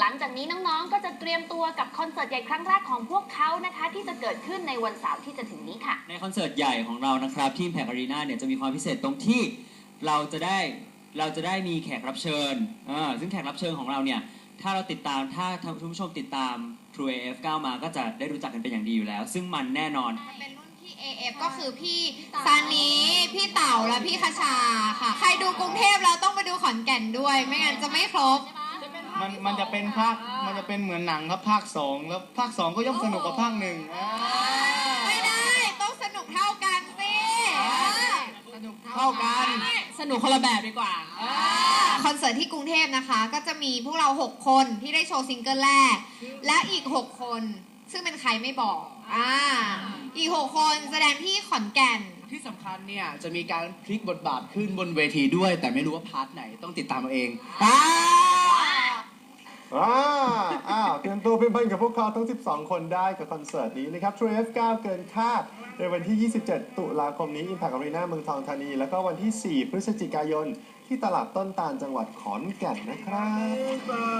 หลังจากนี้น้องๆ ก็จะเตรียมตัวกับคอนเสิร์ตใหญ่ครั้งแรกของพวกเขานะคะ ที่จะเกิดขึ้นในวันเสาร์ที่จะถึงนี้ค่ะ ในคอนเสิร์ตใหญ่ของเรานะครับที่ Impact Arena เนี่ยจะมีความพิเศษตรงที่เราจะได้เราจะได้มีแขกรับเชิญอ่าซึ่งแขกรับเชิญของเราเนี่ยถ้าเราติดตามถ้าท่านผู้ชมติดตาม True AF9 มาก็จะได้รู้จักกันเป็นอย่างดีอยู่แล้ว ซึ่งมันแน่นอน เป็นรุ่นพี่ AF ก็คือพี่ซานีพี่เต่าและพี่คชาค่ะ ใครดูกรุงเทพแล้วต้องไปดูขอนแก่นด้วย ไม่งั้นจะไม่ครบมั นมันจะเป็นภาค มันจะเป็นเหมือนหนังครับภาคสองแล้วภาคสองก็ย่อมสนุกกว่าภาคหนึ่งอ่าไม่ได้ต้องสนุกเท่ากันสิสนุกเท่ากันสนุกคนละแบบดีกว่าคอนเสิร์ตที่กรุงเทพนะคะ ก็จะมีพวกเรา 6 คนที่ได้โชว์ซิงเกิลแรก และอีก 6 คน ซึ่งเป็นใครไม่บอกอ่าอีก 6 คนแสดงที่ขอนแก่นที่สำคัญเนี่ยจะมีการพลิกบทบาทขึ้นบนเวทีด้วย แต่ไม่รู้ว่าพาร์ทไหนต้องติดตามเอาเองอ่า อ่าอ้าวเตรียมตัวเป็นเพื่อนกับพวกเขาทั้ง 12 คนได้กับคอนเสิร์ตนี้นะครับ True F9 เกินคาด ในวันที่ 27 ตุลาคมนี้ Impact Arena เมืองทองธานี แล้วก็วันที่ 4 พฤศจิกายน ที่ตลาดต้นตาลจังหวัดขอนแก่นนะครับ